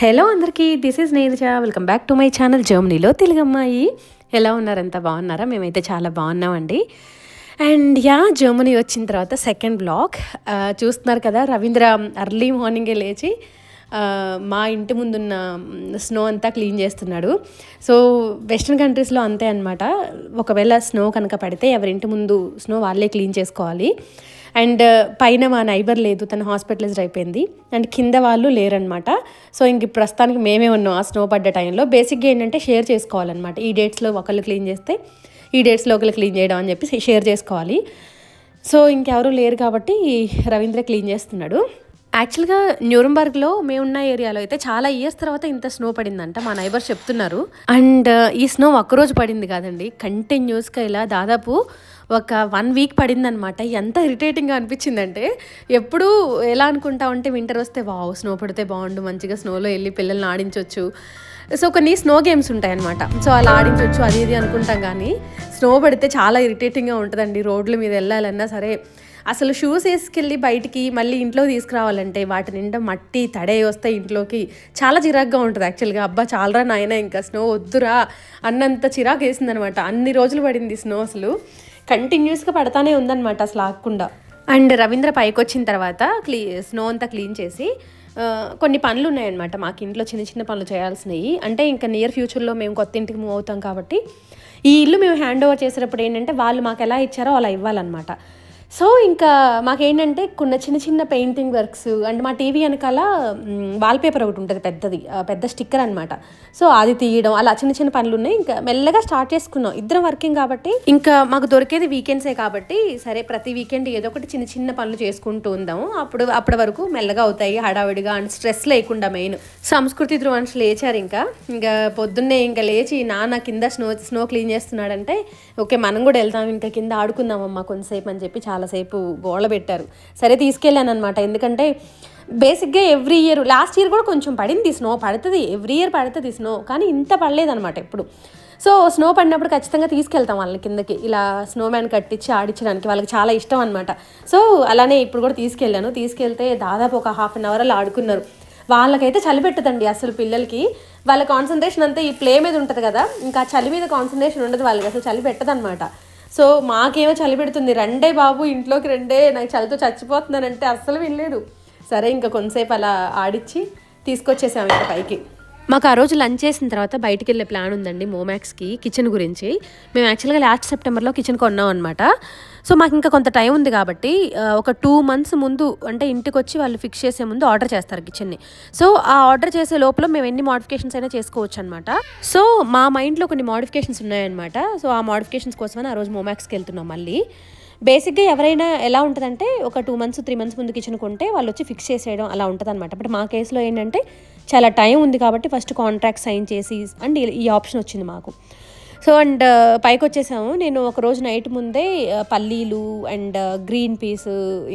Hello అందరికీ this is Neeraja welcome back to my channel జర్మనీలో తెలుగమ్మాయి. ఎలా ఉన్నారంతా బాగున్నారా? మేమైతే చాలా బాగున్నామండి. అండ్ యా జర్మనీ వచ్చిన తర్వాత సెకండ్ బ్లాగ్ uh, చూస్తున్నారు కదా రవీంద్ర అర్లీ మార్నింగే లేచి uh, మా ఇంటి ముందున్న స్నో అంతా క్లీన్ చేస్తున్నాడు. సో వెస్ట్రన్ కంట్రీస్లో అంతే అనమాట ఒకవేళ స్నో కనుక పడితే ఎవరింటి ముందు స్నో వాళ్ళే క్లీన్ చేసుకోవాలి. అండ్ పైన మా నైబర్ లేదు తను హాస్పిటలైజ్ అయిపోయింది. అండ్ కింద వాళ్ళు లేరనమాట సో ఇంక ప్రస్తుతానికి మేమే ఉన్నాం ఆ స్నో పడ్డ టైంలో. బేసిక్గా ఏంటంటే షేర్ చేసుకోవాలన్నమాట. ఈ డేట్స్లో ఒకళ్ళు క్లీన్ చేస్తే ఈ డేట్స్లో ఒకళ్ళు క్లీన్ చేయడం అని చెప్పి షేర్ చేసుకోవాలి. సో ఇంకెవరూ లేరు కాబట్టి రవీంద్ర క్లీన్ చేస్తున్నాడు. యాక్చువల్గా న్యూరంబర్గ్లో మేమున్న ఏరియాలో అయితే చాలా ఇయర్స్ తర్వాత ఇంత స్నో పడిందంట మా నైబర్స్ చెప్తున్నారు. అండ్ ఈ స్నో ఒక్కరోజు పడింది కాదండి. కంటిన్యూస్గా ఇలా దాదాపు ఒక వన్ వీక్ పడిందనమాట ఎంత ఇరిటేటింగ్గా అనిపించిందంటే ఎప్పుడు ఎలా అనుకుంటా ఉంటే వింటర్ వస్తే వావ్ స్నో పడితే బాగుండు మంచిగా స్నోలో వెళ్ళి పిల్లల్ని ఆడించవచ్చు సో కొన్ని స్నో గేమ్స్ ఉంటాయన్నమాట. సో అలా ఆడించవచ్చు అది ఇది అనుకుంటాం కానీ స్నో పడితే చాలా ఇరిటేటింగ్గా ఉంటుందండి. రోడ్ల మీద వెళ్ళాలన్నా సరే అసలు షూస్ వేసుకెళ్ళి బయటికి మళ్ళీ ఇంట్లో తీసుకురావాలంటే వాటి నిండా మట్టి తడే వస్తే ఇంట్లోకి చాలా చిరాగ్గా ఉంటుంది యాక్చువల్గా. అబ్బా చాలరా నాయన ఇంకా స్నో వద్దురా అన్నంత చిరాకు వేసిందనమాట అన్ని రోజులు పడింది స్నో అసలు. కంటిన్యూస్గా పడతానే ఉందన్నమాట అసలు ఆగకుండా. అండ్ రవీంద్ర పైకి వచ్చిన తర్వాత క్లీ స్నో అంతా క్లీన్ చేసి కొన్ని పనులు ఉన్నాయన్నమాట మాకు ఇంట్లో చిన్న చిన్న పనులు చేయాల్సినవి. అంటే ఇంకా నియర్ ఫ్యూచర్లో మేము కొత్త ఇంటికి మూవ్ అవుతాం కాబట్టి ఈ ఇల్లు మేము హ్యాండ్ ఓవర్ చేసేటప్పుడు ఏంటంటే వాళ్ళు మాకు ఎలా ఇచ్చారో అలా ఇవ్వాలన్నమాట. సో ఇంకా మాకేంటంటే కొన్ని చిన్న చిన్న పెయింటింగ్ వర్క్స్ అండ్ మా టీవీ వెనకాల వాల్పేపర్ ఒకటి ఉంటుంది పెద్దది పెద్ద స్టిక్కర్ అనమాట సో అది తీయడం అలా చిన్న చిన్న పనులు ఉన్నాయి. ఇంకా మెల్లగా స్టార్ట్ చేసుకున్నాం. ఇద్దరం వర్కింగ్ కాబట్టి ఇంకా మాకు దొరికేది వీకెండ్సే కాబట్టి సరే ప్రతి వీకెండ్ ఏదో ఒకటి చిన్న చిన్న పనులు చేసుకుంటూ ఉందాము. అప్పుడు అప్పటి వరకు మెల్లగా అవుతాయి హడావిడిగా అండ్ స్ట్రెస్ లేకుండా మెయిన్. సంస్కృతి ధ్రువాంశ లేచారు ఇంకా. ఇంకా పొద్దున్నే ఇంకా లేచి నాన్న కింద స్నో స్నో క్లీన్ చేస్తున్నాడంటే ఓకే మనం కూడా వెళ్తాం ఇంకా కింద ఆడుకుందామమ్మా కొంతసేపు అని చెప్పి చాలా చాలాసేపు గోళ పెట్టారు సరే తీసుకెళ్ళాను అనమాట ఎందుకంటే బేసిక్గా ఎవ్రీ ఇయర్ లాస్ట్ ఇయర్ కూడా కొంచెం పడింది స్నో పడుతుంది. ఎవ్రీ ఇయర్ పడుతుంది స్నో కానీ ఇంత పడలేదన్నమాట ఎప్పుడు. సో స్నో పడినప్పుడు ఖచ్చితంగా తీసుకెళ్తాం వాళ్ళని కిందకి. ఇలా స్నో మ్యాన్ కట్టించి ఆడించడానికి వాళ్ళకి చాలా ఇష్టం అనమాట సో అలానే ఇప్పుడు కూడా తీసుకెళ్ళాను. తీసుకెళ్తే దాదాపు ఒక హాఫ్ అన్ అవర్ అలా ఆడుకున్నారు. వాళ్ళకైతే చలి పెట్టదండి అసలు పిల్లలకి. వాళ్ళ కాన్సన్ట్రేషన్ అంతా ఈ ప్లే మీద ఉంటుంది కదా. ఇంకా చలి మీద కాన్సన్ట్రేషన్ ఉండదు వాళ్ళకి. అసలు చలి పెట్టదనమాట సో మాకేమో చలి పెడుతుంది. రండే బాబు ఇంట్లోకి రండే నాకు చలితో చచ్చిపోతున్నానంటే అస్సలు వినలేదు. సరే ఇంకా కొంతసేపు అలా ఆడిచ్చి తీసుకొచ్చేసాము ఇంకా పైకి. మాకు ఆ రోజు లంచ్ చేసిన తర్వాత బయటికి వెళ్ళే ప్లాన్ ఉందండి మోమాక్స్కి కిచెన్ గురించి. మేము యాక్చువల్గా లాస్ట్ సెప్టెంబర్లో కిచెన్ కొన్నాం అనమాట సో మాకు ఇంకా కొంత టైం ఉంది కాబట్టి ఒక టూ మంత్స్ ముందు అంటే ఇంటికి వచ్చి వాళ్ళు ఫిక్స్ చేసే ముందు ఆర్డర్ చేస్తారు కిచెన్ని. సో ఆ ఆర్డర్ చేసే లోపల మేము ఎన్ని మోడిఫికేషన్స్ అయినా చేసుకోవచ్చు అనమాట సో మా మైండ్లో కొన్ని మోడిఫికేషన్స్ ఉన్నాయన్నమాట. సో ఆ మోడిఫికేషన్స్ కోసమని ఆ రోజు మోమాక్స్కి వెళ్తున్నాం మళ్ళీ. బేసిక్గా ఎవరైనా ఎలా ఉంటుందంటే ఒక టూ మంత్స్ త్రీ మంత్స్ ముందు కిచెన్ కొంటే వాళ్ళు వచ్చి ఫిక్స్ చేసేయడం అలా ఉంటుంది అనమాట బట్ మా కేసులో ఏంటంటే చాలా టైం ఉంది కాబట్టి ఫస్ట్ కాంట్రాక్ట్ సైన్ చేసి అండ్ ఈ ఆప్షన్ వచ్చింది మాకు. సో అండ్ పైకి వచ్చేసాము నేను ఒక రోజు నైట్ ముందే పల్లీలు అండ్ గ్రీన్ పీస్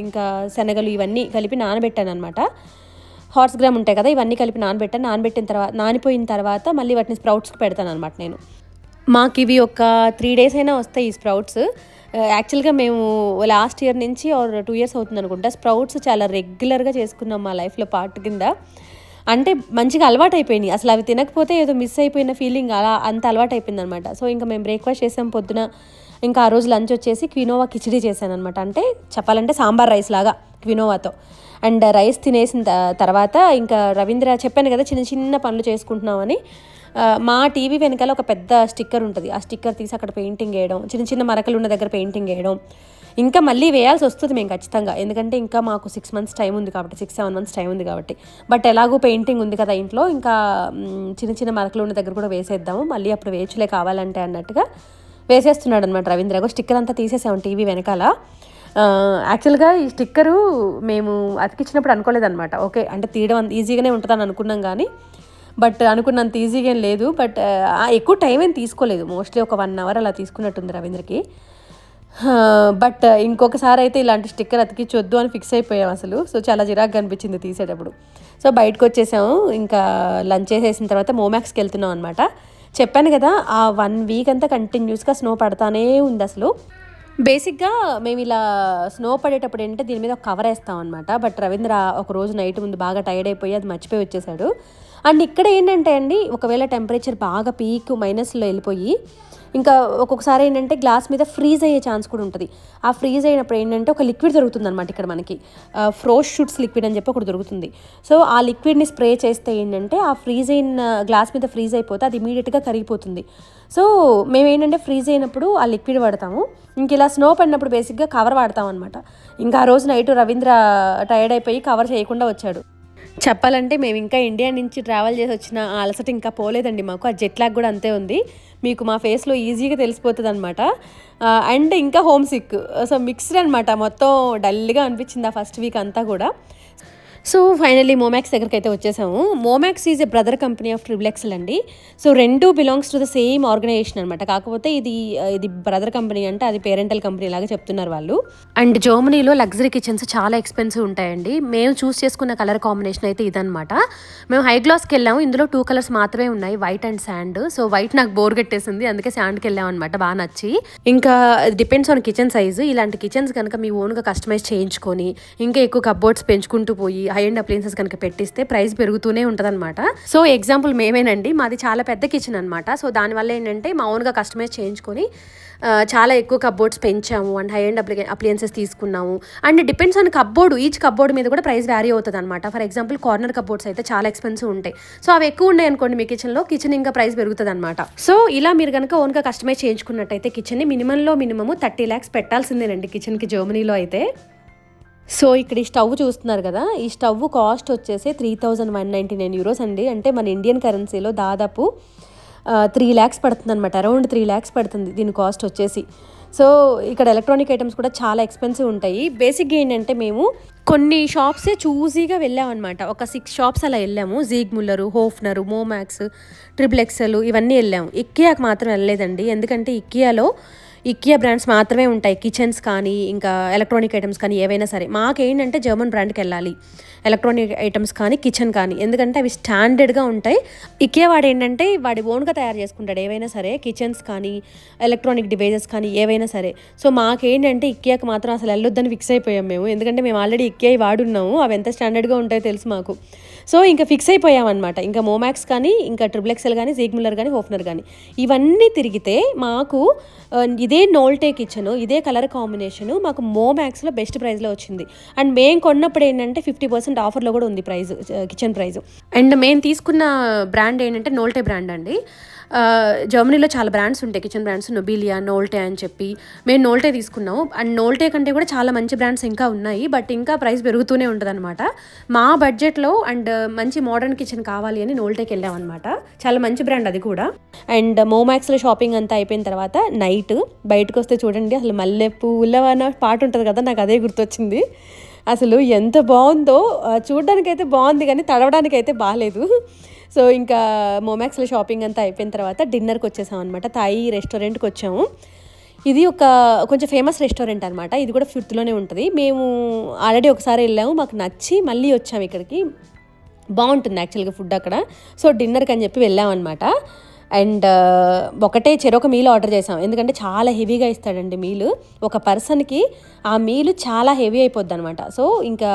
ఇంకా శనగలు ఇవన్నీ కలిపి నానబెట్టాను అనమాట హార్స్ గ్రామ్ ఉంటాయి కదా ఇవన్నీ కలిపి నానబెట్టాను నానబెట్టిన తర్వాత నానిపోయిన తర్వాత మళ్ళీ వాటిని స్ప్రౌట్స్కి పెడతాను అనమాట నేను. మాకు ఇవి ఒక త్రీ డేస్ అయినా వస్తాయి ఈ స్ప్రౌట్స్. యాక్చువల్గా మేము లాస్ట్ ఇయర్ నుంచి ఆర్ టూ ఇయర్స్ అవుతుంది అనుకుంటా స్ప్రౌట్స్ చాలా రెగ్యులర్గా చేసుకున్నాం మా లైఫ్లో పార్ట్ కింద. అంటే మంచిగా అలవాటు అయిపోయినాయి అసలు అవి తినకపోతే ఏదో మిస్ అయిపోయిన ఫీలింగ్ అలా అంత అలవాటు అయిపోయింది అనమాట సో ఇంకా మేము బ్రేక్ఫాస్ట్ చేసాం పొద్దున. ఇంకా ఆ రోజు లంచ్ వచ్చేసి క్వినోవా కిచిడి చేశాను అనమాట అంటే చెప్పాలంటే సాంబార్ రైస్ లాగా క్వినోవాతో. అండ్ రైస్ తినేసిన త- తర్వాత ఇంకా రవీంద్ర చెప్పాను కదా చిన్న చిన్న పనులు చేసుకుంటున్నామని. మా టీవీ వెనకాల ఒక పెద్ద స్టిక్కర్ ఉంటుంది. ఆ స్టిక్కర్ తీసి అక్కడ పెయింటింగ్ వేయడం చిన్న చిన్న మరకలు ఉన్న దగ్గర పెయింటింగ్ వేయడం ఇంకా మళ్ళీ వేయాల్సి వస్తుంది మేము ఖచ్చితంగా. ఎందుకంటే ఇంకా మాకు సిక్స్ మంత్స్ టైం ఉంది కాబట్టి సిక్స్ సెవెన్ మంత్స్ టైం ఉంది కాబట్టి. బట్ ఎలాగో పెయింటింగ్ ఉంది కదా ఇంట్లో ఇంకా చిన్న చిన్న మరకలు ఉన్న దగ్గర కూడా వేసేద్దాము. మళ్ళీ అప్పుడు వేయచ్చులే కావాలంటే అన్నట్టుగా వేసేస్తున్నాడు అనమాట రవీంద్ర స్టిక్కర్ అంతా తీసేసాము టీవీ వెనకాల. యాక్చువల్గా ఈ స్టిక్కరు మేము అతికిచ్చినప్పుడు అనుకోలేదన్నమాట. ఓకే అంటే తీయడం ఈజీగానే ఉంటుందని అనుకున్నాం కానీ బట్ అనుకున్నంత ఈజీగా ఏం లేదు. బట్ ఎక్కువ టైం ఏం తీసుకోలేదు. మోస్ట్లీ ఒక వన్ అవర్ అలా తీసుకున్నట్టుంది రవీంద్రకి. బట్ ఇంకొకసారి అయితే ఇలాంటి స్టిక్కర్ అతికించొద్దు అని ఫిక్స్ అయిపోయాం అసలు. సో చాలా చిరాగ్గా అనిపించింది తీసేటప్పుడు. సో బయటకు వచ్చేసాము. ఇంకా లంచ్ చేసేసిన తర్వాత మోమాక్స్కి వెళ్తున్నాం అనమాట చెప్పాను కదా ఆ వన్ వీక్ అంతా కంటిన్యూస్గా స్నో పడతానే ఉంది అసలు. బేసిక్గా మేము ఇలా స్నో పడేటప్పుడు ఏంటంటే దీని మీద ఒక కవర్ వేస్తాం అనమాట బట్ రవీంద్ర ఒక రోజు నైట్ ముందు బాగా టైర్డ్ అయిపోయి అది మర్చిపోయి వచ్చేసాడు. అండ్ ఇక్కడ ఏంటంటే అండి ఒకవేళ టెంపరేచర్ బాగా పీక్ మైనస్లో వెళ్ళిపోయి ఇంకా ఒక్కొక్కసారి ఏంటంటే గ్లాస్ మీద ఫ్రీజ్ అయ్యే ఛాన్స్ కూడా ఉంటుంది. ఆ ఫ్రీజ్ అయినప్పుడు ఏంటంటే ఒక లిక్విడ్ దొరుకుతుంది అనమాట ఇక్కడ మనకి. ఫ్రోష్ షూట్స్ లిక్విడ్ అని చెప్పి ఒకటి దొరుకుతుంది. సో ఆ లిక్విడ్ని స్ప్రే చేస్తే ఏంటంటే ఆ ఫ్రీజ్ అయిన గ్లాస్ మీద ఫ్రీజ్ అయిపోతే అది ఇమీడియట్గా కరిగిపోతుంది. సో మేము ఏంటంటే ఫ్రీజ్ అయినప్పుడు ఆ లిక్విడ్ వాడతాము. ఇంక ఇలా స్నో పడినప్పుడు బేసిక్గా కవర్ వాడతాం అనమాట ఇంకా ఆ రోజు నైట్ రవీంద్ర టైర్డ్ అయిపోయి కవర్ చేయకుండా వచ్చాడు. చెప్పాలంటే మేము ఇంకా ఇండియా నుంచి ట్రావెల్ చేసి వచ్చిన ఆ అలసట ఇంకా పోలేదండి మాకు. ఆ జెట్ లాగ్ కూడా అంతే ఉంది. మీకు మా ఫేస్లో ఈజీగా తెలిసిపోతుంది అనమాట అండ్ ఇంకా హోమ్ సిక్ సో మిక్స్డ్ అనమాట మొత్తం డల్గా అనిపించింది ఆ ఫస్ట్ వీక్ అంతా కూడా. సో ఫైనల్లీ మోమాక్స్ దగ్గరికి అయితే వచ్చేసాము. Momax is a brother company of ట్రిబ్లెక్సల్ అండి. సో రెండు belongs to the same organisation అనమాట కాకపోతే ఇది ఇది బ్రదర్ కంపెనీ అంటే అది పేరెంటల్ కంపెనీ లాగా చెప్తున్నారు వాళ్ళు. అండ్ జర్మనీలో లగ్జరీ కిచెన్స్ చాలా ఎక్స్పెన్సివ్ ఉంటాయండి. మేము చూస్ చేసుకున్న కలర్ కాంబినేషన్ అయితే ఇదనమాట మేము హై గ్లాస్కి వెళ్ళాము. ఇందులో టూ కలర్స్ మాత్రమే ఉన్నాయి. White and sand. So white నాకు బోర్ కట్టేసింది. అందుకే శాండ్కి వెళ్ళాం అనమాట బాగా నచ్చి. ఇంకా డిపెండ్స్ ఆన్ కిచెన్ సైజు. ఇలాంటి కిచెన్స్ కనుక మీ ఓన్గా కస్టమైజ్ చేయించుకొని ఇంకా ఎక్కువ కబోర్డ్స్ పెంచుకుంటూ పోయి హై అండ్ అప్లయన్సెస్ కనుక పెట్టిస్తే ప్రైస్ పెరుగుతూనే ఉంటుందన్నమాట. సో ఎగ్జాంపుల్ మేమేనండి మాది చాలా పెద్ద కిచెన్ అనమాట సో దానివల్ల ఏంటంటే మా ఓన్గా కస్టమైజ్ చేయించుకొని చాలా ఎక్కువ కబోర్డ్స్ పెంచాము అండ్ హై అండ్ అప్లి అప్లియన్సెస్ తీసుకున్నాము. And depends on cupboard each cupboard మీద కూడా ప్రైస్ వ్యారీ అవుతుంది అనమాట ఫర్ ఎగ్జాంపుల్ కార్నర్ కబోర్డ్స్ అయితే చాలా ఎక్స్పెన్సివ్ ఉంటాయి. సో అవి ఎక్కువ ఉన్నాయి అనుకోండి మీ కిచెన్లో కిచెన్ ఇంకా ప్రైస్ పెరుగుతుంది అనమాట సో ఇలా మీరు కనుక ఓన్గా కస్టమైజ్ చేయించుకున్నట్టయితే కిచెన్ని మినిమంలో మినిమము థర్టీ ల్యాక్స్ పెట్టాల్సిందేనండి కిచెన్కి జర్మనీలో అయితే. సో ఇక్కడ ఈ స్టవ్ చూస్తున్నారు కదా ఈ స్టవ్ కాస్ట్ వచ్చేసి three thousand one ninety nine euros అండి. అంటే మన ఇండియన్ కరెన్సీలో దాదాపు త్రీ ల్యాక్స్ పడుతుంది అనమాట అరౌండ్ త్రీ ల్యాక్స్ పడుతుంది దీని కాస్ట్ వచ్చేసి. సో ఇక్కడ ఎలక్ట్రానిక్ ఐటమ్స్ కూడా చాలా ఎక్స్పెన్సివ్ ఉంటాయి. బేసిక్గా ఏంటంటే మేము కొన్ని షాప్సే చూజీగా వెళ్ళామన్నమాట. ఒక సిక్స్ షాప్స్ అలా వెళ్ళాము. Segmuller Hoffner Momax triple XL ఇవన్నీ వెళ్ళాము. ఇక్కియాకి మాత్రం వెళ్ళలేదండి. ఎందుకంటే ఇక్కియాలో ఇక్కియా బ్రాండ్స్ మాత్రమే ఉంటాయి. కిచెన్స్ కానీ ఇంకా ఎలక్ట్రానిక్ ఐటమ్స్ కానీ ఏవైనా సరే. మాకేంటంటే జర్మన్ బ్రాండ్కి వెళ్ళాలి. ఎలక్ట్రానిక్ ఐటమ్స్ కానీ కిచెన్ కానీ. ఎందుకంటే అవి స్టాండర్డ్గా ఉంటాయి. ఇక్కియా వాడు ఏంటంటే వాడి ఓన్గా తయారు చేసుకుంటాడు. ఏవైనా సరే కిచెన్స్ కానీ ఎలక్ట్రానిక్ డివైజెస్ కానీ ఏవైనా సరే. సో మాకేంటంటే ఇక్కియాకి మాత్రం అసలు వెళ్ళొద్దని ఫిక్స్ అయిపోయాం మేము. ఎందుకంటే మేము ఆల్రెడీ ఇక్కియా వాడున్నాము. అవి ఎంత స్టాండర్డ్గా ఉంటాయో తెలుసు మాకు. సో ఇంకా ఫిక్స్ అయిపోయామన్నమాట. ఇంకా మోమాక్స్ కానీ ఇంకా ట్రిపుల్ ఎక్సెల్ కానీ జీగ్ములర్ కానీ హోఫ్నర్ కానీ. ఇవన్నీ తిరిగితే మాకు uh, ఇదే నోల్టే కిచెన్ ఇదే కలర్ కాంబినేషన్ మాకు మోమాక్స్లో బెస్ట్ ప్రైస్లో వచ్చింది. అండ్ మేము కొన్నప్పుడు ఏంటంటే ఫిఫ్టీ పర్సెంట్ ఆఫర్లో కూడా ఉంది ప్రైస్ కిచెన్ ప్రైస్ అండ్ మేము తీసుకున్న బ్రాండ్ ఏంటంటే నోల్టే బ్రాండ్ అండి. జర్మనీలో చాలా బ్రాండ్స్ ఉంటాయి కిచెన్ బ్రాండ్స్ నొబిలియా నోల్టే అని చెప్పి. మేము నోల్టే తీసుకున్నాము. అండ్ నోల్టే కంటే కూడా చాలా మంచి బ్రాండ్స్ ఇంకా ఉన్నాయి బట్ ఇంకా ప్రైస్ పెరుగుతూనే ఉంటుంది మా బడ్జెట్లో అండ్ మంచి మోడర్న్ కిచెన్ కావాలి అని నోల్టేకి వెళ్ళామన్నమాట. చాలా మంచి బ్రాండ్ అది కూడా. అండ్ మోమాక్స్లో షాపింగ్ అంతా అయిపోయిన తర్వాత నైట్ బయటకు వస్తే చూడండి అసలు మల్లె పూల పాట ఉంటుంది కదా నాకు అదే గుర్తొచ్చింది. అసలు ఎంత బాగుందో చూడడానికైతే బాగుంది కానీ తడవడానికైతే బాగాలేదు సో ఇంకా మోమాక్స్లో షాపింగ్ అంతా అయిపోయిన తర్వాత డిన్నర్కి వచ్చేసాం అనమాట తాయి రెస్టారెంట్కి వచ్చాము. ఇది ఒక కొంచెం ఫేమస్ రెస్టారెంట్ అనమాట ఇది కూడా ఫిఫ్త్లోనే ఉంటుంది. మేము ఆల్రెడీ ఒకసారి వెళ్ళాము. మాకు నచ్చి మళ్ళీ వచ్చాము ఇక్కడికి. బాగుంటుంది యాక్చువల్గా ఫుడ్ అక్కడ. సో డిన్నర్కి అని చెప్పి వెళ్ళామన్నమాట అండ్ ఒకటే చెరొక మీల్ ఆర్డర్ చేసాం. ఎందుకంటే చాలా హెవీగా ఇస్తాడండి మీలు ఒక పర్సన్కి ఆ మీలు చాలా హెవీ అయిపోద్ది అనమాట సో ఇంకా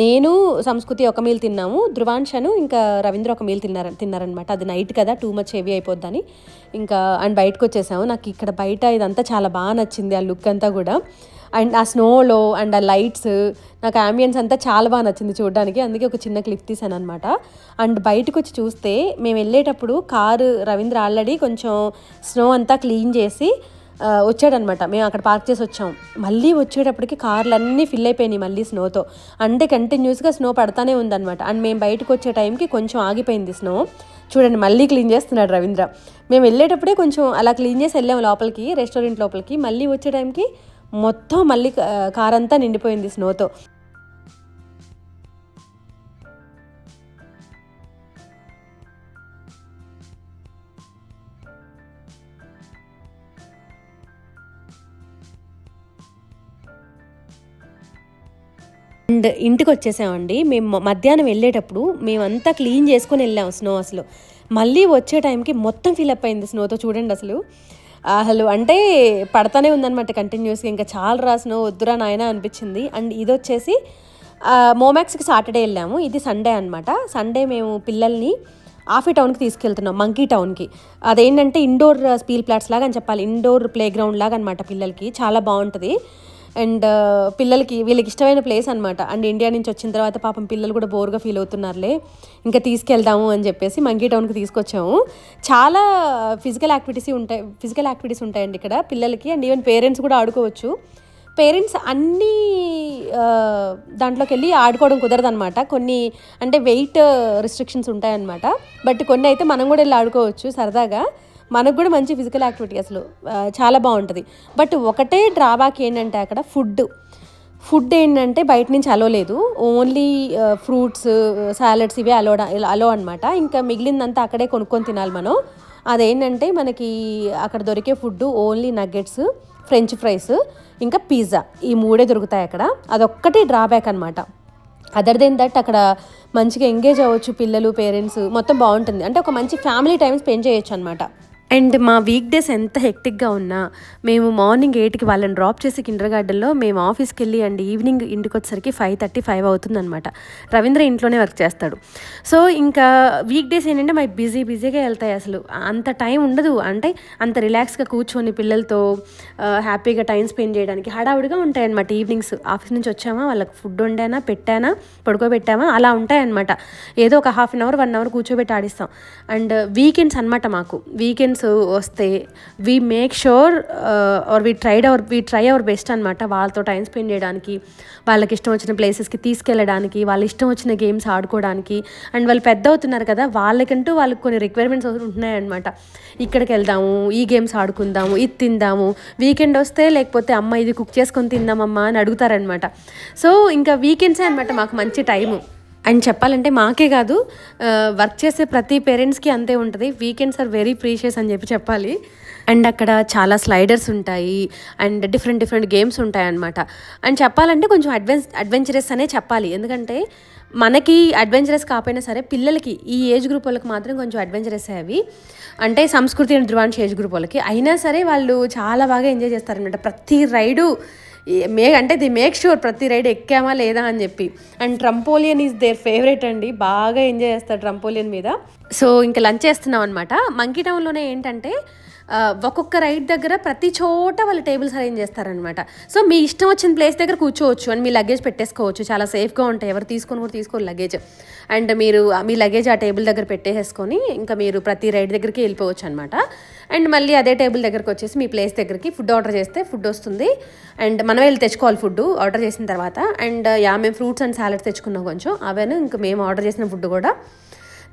నేను సంస్కృతి ఒక మీల్ తిన్నాము ధృవాంశను ఇంకా రవీంద్ర ఒక మీల్ తిన్నారు తిన్నారనమాట అది నైట్ కదా టూ మచ్ హెవీ అయిపోద్దని. ఇంకా అండ్ బయటకు వచ్చేసాము. నాకు ఇక్కడ బయట ఇదంతా చాలా బాగా నచ్చింది ఆ లుక్ అంతా కూడా. అండ్ ఆ స్నోలో అండ్ ఆ లైట్స్ నాకు ఆంబియన్స్ అంతా చాలా బాగా నచ్చింది చూడడానికి. అందుకే ఒక చిన్న క్లిప్ తీసాను అనమాట అండ్ బయటకు వచ్చి చూస్తే మేము వెళ్ళేటప్పుడు కారు రవీంద్ర ఆల్రెడీ కొంచెం స్నో అంతా క్లీన్ చేసి వచ్చాడనమాట. మేము అక్కడ పార్క్ చేసి వచ్చాం. మళ్ళీ వచ్చేటప్పటికి కార్లు అన్నీ ఫిల్ అయిపోయినాయి మళ్ళీ స్నోతో అంటే కంటిన్యూస్గా స్నో పడతానే ఉందన్నమాట అండ్ మేము బయటకు వచ్చే టైంకి కొంచెం ఆగిపోయింది స్నో చూడండి మళ్ళీ క్లీన్ చేస్తున్నాడు రవీంద్ర. మేము వెళ్ళేటప్పుడే కొంచెం అలా క్లీన్ చేసి వెళ్ళాము లోపలికి రెస్టారెంట్ లోపలికి. మళ్ళీ వచ్చే టైంకి మొత్తం మళ్ళీ కార్ అంతా నిండిపోయింది స్నోతో అండ్ ఇంటికి వచ్చేసామండి మేము మధ్యాహ్నం వెళ్ళేటప్పుడు మేమంతా క్లీన్ చేసుకొని వెళ్ళాం స్నో అసలు. మళ్ళీ వచ్చే టైంకి మొత్తం ఫిలప్ అయింది స్నోతో చూడండి అసలు. అసలు అంటే పడతానే ఉందన్నమాట కంటిన్యూస్గా. ఇంకా చాలా రా స్నో వద్దురా నాయన అనిపించింది. అండ్ ఇది వచ్చేసి మోమాక్స్కి సాటర్డే వెళ్ళాము. ఇది సండే అనమాట సండే మేము పిల్లల్ని ఆఫీ టౌన్కి తీసుకెళ్తున్నాం మంకీ టౌన్కి. అదేంటంటే ఇండోర్ స్పీల్ ప్లాట్స్ లాగా అని చెప్పాలి. ఇండోర్ ప్లే గ్రౌండ్ లాగా అనమాట పిల్లలకి. చాలా బాగుంటుంది. అండ్ పిల్లలకి వీళ్ళకి ఇష్టమైన ప్లేస్ అనమాట అండ్ ఇండియా నుంచి వచ్చిన తర్వాత పాపం పిల్లలు కూడా బోర్గా ఫీల్ అవుతున్నారులే. ఇంకా తీసుకెళ్దాము అని చెప్పేసి మంకీ టౌన్కి తీసుకొచ్చాము. చాలా ఫిజికల్ యాక్టివిటీస్ ఉంటాయి ఫిజికల్ యాక్టివిటీస్ ఉంటాయండి ఇక్కడ పిల్లలకి. అండ్ ఈవెన్ పేరెంట్స్ కూడా ఆడుకోవచ్చు. పేరెంట్స్ అన్ని దాంట్లోకి వెళ్ళి ఆడుకోవడం కుదరదనమాట కొన్ని అంటే వెయిట్ రిస్ట్రిక్షన్స్ ఉంటాయన్నమాట. బట్ కొన్ని అయితే మనం కూడా వెళ్ళి ఆడుకోవచ్చు సరదాగా. మనకు కూడా మంచి ఫిజికల్ యాక్టివిటీ అసలు చాలా బాగుంటుంది. బట్ ఒకటే డ్రాబ్యాక్ ఏంటంటే అక్కడ ఫుడ్ ఫుడ్ ఏంటంటే బయట నుంచి అలో లేదు. ఓన్లీ ఫ్రూట్స్ సాలడ్స్ ఇవే అలో అలో అనమాట ఇంకా మిగిలిందంతా అక్కడే కొనుక్కొని తినాలి మనం. అదేంటంటే మనకి అక్కడ దొరికే food only nuggets french fries ఇంకా పిజ్జా ఈ మూడే దొరుకుతాయి అక్కడ. అదొక్కటే డ్రాబ్యాక్ అనమాట అదర్ దెన్ దట్ అక్కడ మంచిగా ఎంగేజ్ అవ్వచ్చు పిల్లలు పేరెంట్స్ మొత్తం బాగుంటుంది. అంటే ఒక మంచి ఫ్యామిలీ టైం స్పెండ్ చేయొచ్చు అనమాట అండ్ మా వీక్ డేస్ ఎంత హెక్టిక్గా ఉన్నా మేము మార్నింగ్ ఎయిట్కి వాళ్ళని డ్రాప్ చేసి కిండర్ గార్డెన్లో మేము ఆఫీస్కి వెళ్ళి అండ్ ఈవినింగ్ ఇంటికి వచ్చేసరికి ఫైవ్ థర్టీ ఫైవ్ అవుతుందన్నమాట. రవీంద్ర ఇంట్లోనే వర్క్ చేస్తాడు. సో ఇంకా వీక్ డేస్ ఏంటంటే మై బిజీ బిజీగా వెళ్తాయి అసలు. అంత టైం ఉండదు. అంటే అంత రిలాక్స్గా కూర్చొని పిల్లలతో హ్యాపీగా టైం స్పెండ్ చేయడానికి హడావుడిగా ఉంటాయన్నమాట ఈవినింగ్స్. ఆఫీస్ నుంచి వచ్చామా వాళ్ళకి ఫుడ్ వండానా పెట్టానా పడుకోబెట్టామా అలా ఉంటాయన్నమాట. ఏదో ఒక half an hour one hour కూర్చోబెట్టి ఆడిస్తాం. అండ్ వీకెండ్స్ అనమాట మాకు. వీకెండ్స్ వస్తే we make sure or we tried our we try our best అనమాట వాళ్ళతో టైం స్పెండ్ చేయడానికి వాళ్ళకి ఇష్టం వచ్చిన ప్లేసెస్కి తీసుకెళ్ళడానికి వాళ్ళ ఇష్టం వచ్చిన గేమ్స్ ఆడుకోవడానికి. అండ్ వాళ్ళు పెద్ద అవుతున్నారు కదా వాళ్ళకంటూ వాళ్ళకి కొన్ని రిక్వైర్మెంట్స్ ఉంటున్నాయన్నమాట. ఇక్కడికి వెళ్దాము ఈ గేమ్స్ ఆడుకుందాము ఇది తిందాము వీకెండ్ వస్తే లేకపోతే అమ్మ ఇది కుక్ చేసుకొని తిందామమ్మా అని అడుగుతారనమాట సో ఇంకా వీకెండ్సే అనమాట మాకు మంచి టైము అండ్ చెప్పాలంటే మాకే కాదు వర్క్ చేసే ప్రతి పేరెంట్స్కి అంతే ఉంటుంది. వీకెండ్స్ ఆర్ వెరీ ప్రీషియస్ అని చెప్పి చెప్పాలి. అండ్ అక్కడ చాలా స్లైడర్స్ ఉంటాయి. అండ్ డిఫరెంట్ డిఫరెంట్ గేమ్స్ ఉంటాయి అనమాట అండ్ చెప్పాలంటే కొంచెం అడ్వెన్స్ అడ్వెంచరస్ అనే చెప్పాలి. ఎందుకంటే మనకి అడ్వెంచరస్ కాకపోయినా సరే పిల్లలకి ఈ ఏజ్ గ్రూప్ వాళ్ళకి మాత్రం కొంచెం అడ్వెంచరస్ అవి. అంటే సంస్కృతి అండ్ ధ్రువాంశ ఏజ్ గ్రూప్ వాళ్ళకి. అయినా సరే వాళ్ళు చాలా బాగా ఎంజాయ్ చేస్తారనమాట ప్రతి రైడు మే అంటే ది మేక్ షూర్ ప్రతి రైడ్ ఎక్కామా లేదా అని చెప్పి. And trampoline is their favourite అండి. బాగా ఎంజాయ్ చేస్తారు ట్రంపోలియన్ మీద. సో ఇంకా లంచ్ చేస్తున్నాం అనమాట మంకీ టౌన్లోనే ఏంటంటే ఒక్కొక్క రైడ్ దగ్గర ప్రతి చోట వాళ్ళు టేబుల్స్ అరేంజ్ చేస్తారనమాట సో మీ ఇష్టం వచ్చిన ప్లేస్ దగ్గర కూర్చోవచ్చు. అని మీ లగేజ్ పెట్టేసుకోవచ్చు. చాలా సేఫ్గా ఉంటాయి. ఎవరు తీసుకొని కూడా తీసుకోరు లగేజ్. అండ్ మీరు ఆ మీ లగేజ్ ఆ టేబుల్ దగ్గర పెట్టేసుకొని ఇంకా మీరు ప్రతి రైడ్ దగ్గరికి వెళ్ళిపోవచ్చు అనమాట అండ్ మళ్ళీ అదే టేబుల్ దగ్గరకు వచ్చేసి మీ ప్లేస్ దగ్గరికి ఫుడ్ ఆర్డర్ చేస్తే ఫుడ్ వస్తుంది. అండ్ మనం వెళ్ళి తెచ్చుకోవాలి ఫుడ్ ఆర్డర్ చేసిన తర్వాత. అండ్ యా మేము ఫ్రూట్స్ అండ్ సాలెడ్స్ తెచ్చుకున్నాం కొంచెం. అవేను ఇంకా మేము ఆర్డర్ చేసిన ఫుడ్ కూడా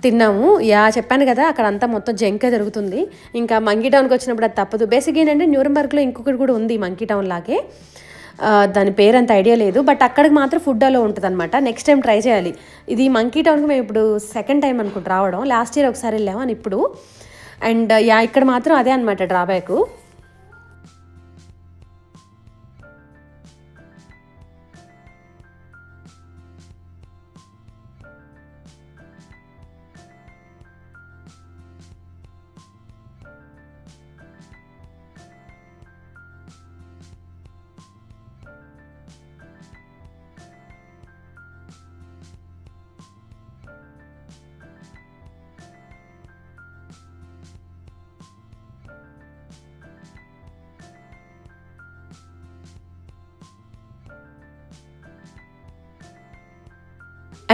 తిన్నాము. యా చెప్పాను కదా అక్కడ అంతా మొత్తం జంకే జరుగుతుంది ఇంకా మంకీ టౌన్కి వచ్చినప్పుడు అది తప్పదు. బేసిక్ ఏంటంటే న్యూరంబర్గ్లో ఇంకొకటి కూడా ఉంది మంకీ టౌన్ లాగే. దాని పేరు అంత ఐడియా లేదు. బట్ అక్కడికి మాత్రం ఫుడ్ అలో ఉంటుంది అనమాట నెక్స్ట్ టైం ట్రై చేయాలి. ఇది మంకీ టౌన్కి మేము ఇప్పుడు సెకండ్ టైం అనుకుంటు రావడం. లాస్ట్ ఇయర్ ఒకసారి వెళ్ళాము అని ఇప్పుడు. అండ్ యా ఇక్కడ మాత్రం అదే అనమాట డ్రాబ్యాక్.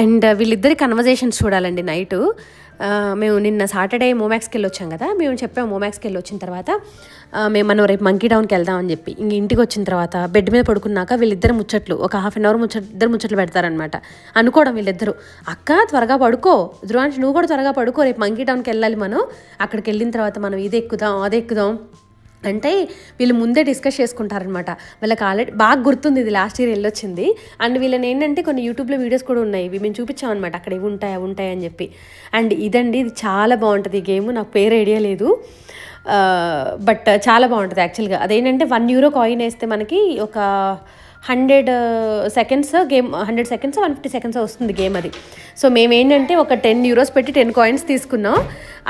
అండ్ వీళ్ళిద్దరి కన్వర్జేషన్స్ చూడాలండి నైటు మేము నిన్న సాటర్డే మోమాక్స్కి వెళ్ళి వచ్చాం కదా మేము చెప్పాము మోమాక్స్కి వెళ్ళి వచ్చిన తర్వాత మేము మనం రేపు మంకీ డౌన్కి వెళ్దామని చెప్పి. ఇంక ఇంటికి వచ్చిన తర్వాత బెడ్ మీద పడుకున్నాక వీళ్ళిద్దరు ముచ్చట్లు ఒక హాఫ్ అన్ అవర్ ముచ్చట ఇద్దరు ముచ్చట్లు పెడతారనమాట అనుకోవడం వీళ్ళిద్దరు. అక్క త్వరగా పడుకో. ధ్రువాంశ్ నువ్వు కూడా త్వరగా పడుకో. రేపు మంకీ డౌన్కి వెళ్ళాలి మనం. అక్కడికి వెళ్ళిన తర్వాత మనం ఇది ఎక్కుదాం అది ఎక్కుదాం. అంటే వీళ్ళు ముందే డిస్కస్ చేసుకుంటారనమాట వాళ్ళకి ఆల్రెడీ బాగా గుర్తుంది ఇది లాస్ట్ ఇయర్ వెళ్ళొచ్చింది అండ్ వీళ్ళని ఏంటంటే కొన్ని యూట్యూబ్లో వీడియోస్ కూడా ఉన్నాయి. ఇవి మేము చూపించామన్నమాట. అక్కడ ఇవి ఉంటాయి అవి ఉంటాయి అని చెప్పి. అండ్ ఇదండి ఇది చాలా బాగుంటుంది ఈ గేమ్. నాకు పేరు ఐడియా లేదు. బట్ చాలా బాగుంటుంది యాక్చువల్గా. అదేంటంటే వన్ యూరో కాయిన్ వేస్తే మనకి ఒక hundred seconds game hundred seconds one fifty seconds వస్తుంది గేమ్ అది. సో మేము ఏంటంటే ఒక టెన్ యూరోస్ పెట్టి టెన్ కాయిన్స్ తీసుకున్నాం.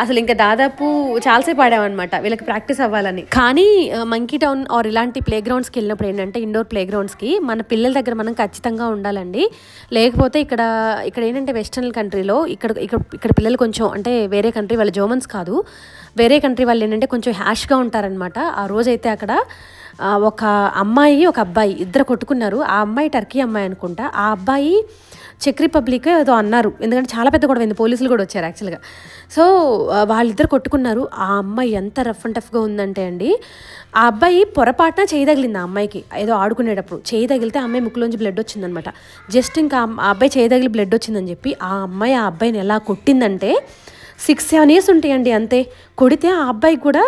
అసలు ఇంకా దాదాపు చాలాసేపు ఆడామన్నమాట. వీళ్ళకి ప్రాక్టీస్ అవ్వాలని. కానీ మంకీ టౌన్ ఆర్ ఇలాంటి ప్లే గ్రౌండ్స్కి వెళ్ళినప్పుడు ఏంటంటే ఇండోర్ ప్లే గ్రౌండ్స్కి మన పిల్లల దగ్గర మనం ఖచ్చితంగా ఉండాలండి. లేకపోతే ఇక్కడ ఇక్కడ ఏంటంటే వెస్టర్న్ కంట్రీలో ఇక్కడ ఇక్కడ ఇక్కడ పిల్లలు కొంచెం అంటే వేరే కంట్రీ వాళ్ళ జోమన్స్ కాదు. వేరే కంట్రీ వాళ్ళు ఏంటంటే కొంచెం హ్యాష్గా ఉంటారనమాట ఆ రోజైతే అక్కడ ఒక అమ్మాయి ఒక అబ్బాయి ఇద్దరు కొట్టుకున్నారు. ఆ అమ్మాయి టర్కీ అమ్మాయి అనుకుంటా. ఆ అబ్బాయి చెక్ రిపబ్లిక్ ఏదో అన్నారు. ఎందుకంటే చాలా పెద్ద గొడవ అయింది. పోలీసులు కూడా వచ్చారు యాక్చువల్గా సో వాళ్ళిద్దరు కొట్టుకున్నారు. ఆ అమ్మాయి ఎంత రఫ్ అండ్ టఫ్గా ఉందంటే అండి ఆ అబ్బాయి పొరపాటున చేయి తగిలింది ఆ అమ్మాయికి. ఏదో ఆడుకునేటప్పుడు చేయి తగిలితే ఆ అమ్మాయి ముక్కులోంచి బ్లడ్ వచ్చిందనమాట. జస్ట్ ఇంకా ఆ ఆ అబ్బాయి చేయి తగిలి బ్లడ్ వచ్చిందని చెప్పి ఆ అమ్మాయి ఆ అబ్బాయిని ఎలా కొట్టిందంటే సిక్స్ సెవెన్ ఇయర్స్ ఉంటాయండి అంతే. కొడితే ఆ అబ్బాయికి కూడా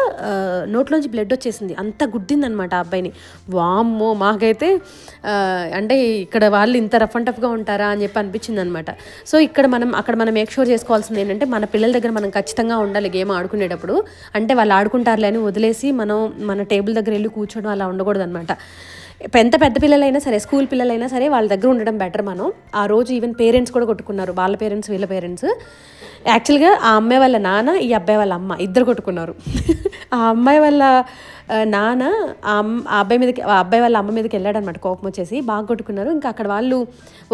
నోట్లోంచి బ్లడ్ వచ్చేసింది. అంత గుద్దిందనమాట ఆ అబ్బాయిని. వామ్మో మాకైతే అంటే ఇక్కడ వాళ్ళు ఇంత రఫ్ అండ్ టఫ్గా ఉంటారా అని చెప్పి అనిపించింది అనమాట సో ఇక్కడ మనం అక్కడ మనం మేక్ షూర్ చేసుకోవాల్సింది ఏంటంటే మన పిల్లల దగ్గర మనం ఖచ్చితంగా ఉండాలి గేమ్ ఆడుకునేటప్పుడు. అంటే వాళ్ళు ఆడుకుంటారులే అని వదిలేసి మనం మన టేబుల్ దగ్గర వెళ్ళి కూర్చోవడం అలా ఉండకూడదు అనమాట ఎంత పెద్ద పిల్లలైనా సరే స్కూల్ పిల్లలైనా సరే వాళ్ళ దగ్గర ఉండడం బెటర్ మనం. ఆ రోజు ఈవెన్ పేరెంట్స్ కూడా కొట్టుకున్నారు వాళ్ళ పేరెంట్స్ వీళ్ళ పేరెంట్స్. యాక్చువల్గా ఆ అమ్మాయి వాళ్ళ నాన్న ఈ అబ్బాయి వాళ్ళ అమ్మ ఇద్దరు కొట్టుకున్నారు. ఆ అమ్మాయి వాళ్ళ నాన్న ఆ అబ్బాయి మీదకి ఆ అబ్బాయి వాళ్ళ అమ్మ మీదకి వెళ్ళాడు అనమాట కోపం వచ్చేసి బాగా కొట్టుకున్నారు. ఇంకా అక్కడ వాళ్ళు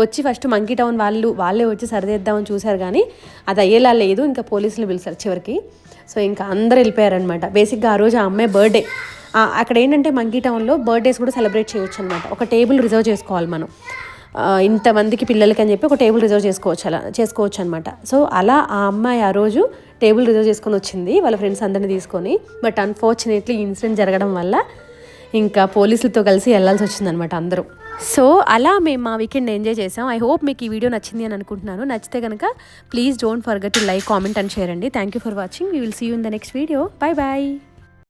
వచ్చి ఫస్ట్ మంకీ టౌన్ వాళ్ళు వాళ్ళే వచ్చి సరిదేద్దామని చూశారు కానీ అది అయ్యేలా లేదు. ఇంకా పోలీసులు పిలిచారు చివరికి. సో ఇంకా అందరు వెళ్ళిపోయారనమాట బేసిక్గా ఆ రోజు ఆ అమ్మాయి బర్త్డే అక్కడ ఏంటంటే మంకీ టౌన్లో బర్త్డేస్ కూడా సెలబ్రేట్ చేయొచ్చు అనమాట ఒక టేబుల్ రిజర్వ్ చేసుకోవాలి మనం. ఇంతమందికి పిల్లలకి అని చెప్పి ఒక టేబుల్ రిజర్వ్ చేసుకోవచ్చు అలా చేసుకోవచ్చు అనమాట సో అలా ఆ అమ్మాయి ఆ రోజు టేబుల్ రిజర్వ్ చేసుకొని వచ్చింది వాళ్ళ ఫ్రెండ్స్ అందరిని తీసుకొని. బట్ అన్ఫార్చునేట్లీ ఇన్సిడెంట్ జరగడం వల్ల ఇంకా పోలీసులతో కలిసి వెళ్ళాల్సి వచ్చిందనమాట అందరూ. సో అలా మేము మా వీకెండ్ ఎంజాయ్ చేసాం. ఐ హోప్ మీకు ఈ వీడియో నచ్చింది అని అనుకుంటున్నాను. నచ్చితే కనుక please don't forget to like comment and share అండి. Thank you for watching. You will see you in the next video. Bye bye.